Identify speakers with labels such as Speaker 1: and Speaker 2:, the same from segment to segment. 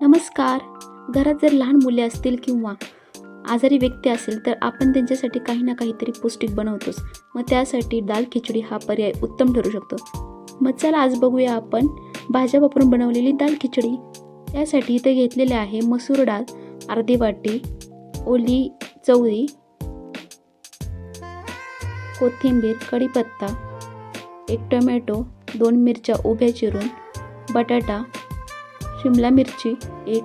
Speaker 1: नमस्कार. घरात जर लहान मुले असतील किंवा आजारी व्यक्ती असेल तर आपण त्यांच्यासाठी काही ना काहीतरी पौष्टिक बनवतोच. मग त्यासाठी दाल खिचडी हा पर्याय उत्तम ठरू शकतो. मग चला आज बघूया आपण भाज्या वापरून बनवलेली दाल खिचडी. त्यासाठी इथे घेतलेले आहे मसूर डाळ अर्धी वाटी ओली चवळी कोथिंबीर कढीपत्ता एक टोमॅटो दोन मिरच्या उभ्या चिरून बटाटा शिमला मिरची एक.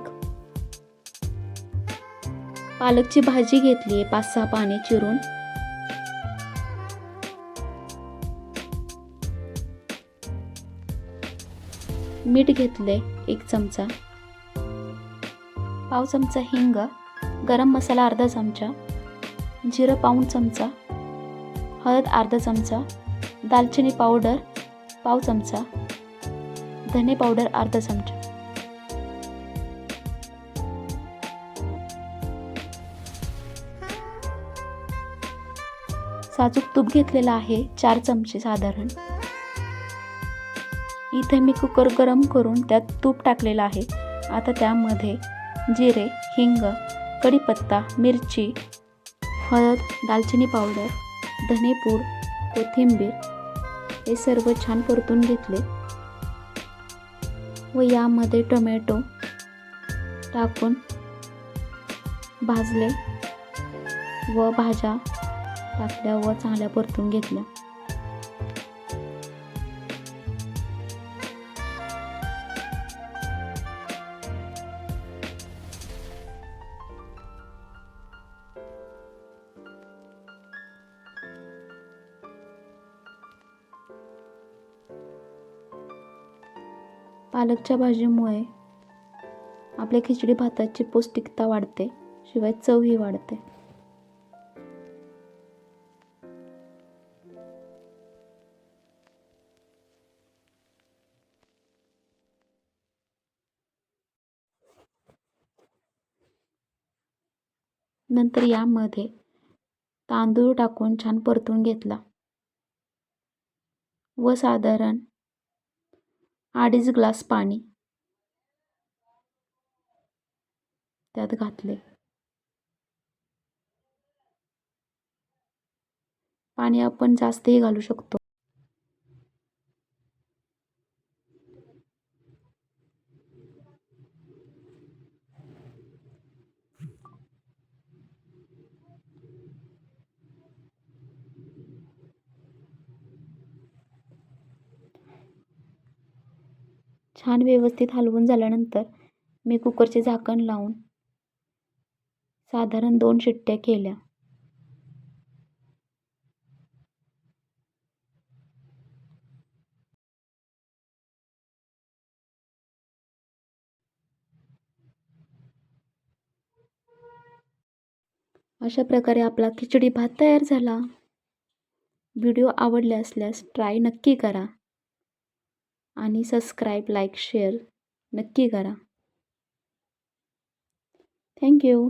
Speaker 1: पालकची भाजी घेतली आहे पाच सहा पाने चिरून. मीठ घेतले एक चमचा. पाव चमचा हिंग गरम मसाला अर्धा चमचा. जिरं पाऊण चमचा. हळद अर्धा चमचा. दालचिनी पावडर पाव चमचा. धने पावडर अर्धा चमचा. साजूक तूप घेतलेलं आहे चार चमचे साधारण. इथे मी कुकर गरम करून त्यात तूप टाकलेलं आहे. आता त्यामध्ये जिरे हिंग कढीपत्ता मिरची हळद दालचिनी पावडर धनेपूड कोथिंबीर हे सर्व छान परतून घेतले. व यामध्ये टोमॅटो टाकून भाजले व भाज्या टाकल्या व चांगल्या परतून घेतल्या. पालकच्या भाजीमुळे आपल्या खिचडी भाताची पौष्टिकता वाढते शिवाय चवही वाढते. नंतर यामध्ये तांदूळ टाकून छान परतून घेतला. व साधारण अडीच ग्लास पाणी त्यात घातले. पाणी आपण जास्तही घालू शकतो. छान व्यवस्थित हलवून झाल्यानंतर मी कुकरचे झाकण लावून साधारण दोन शिट्ट्या केल्या. अशा प्रकारे आपला खिचडी भात तयार झाला. व्हिडिओ आवडले असल्यास ट्राय नक्की करा. आणि सबस्क्राईब लाईक शेअर नक्की करा. थँक्यू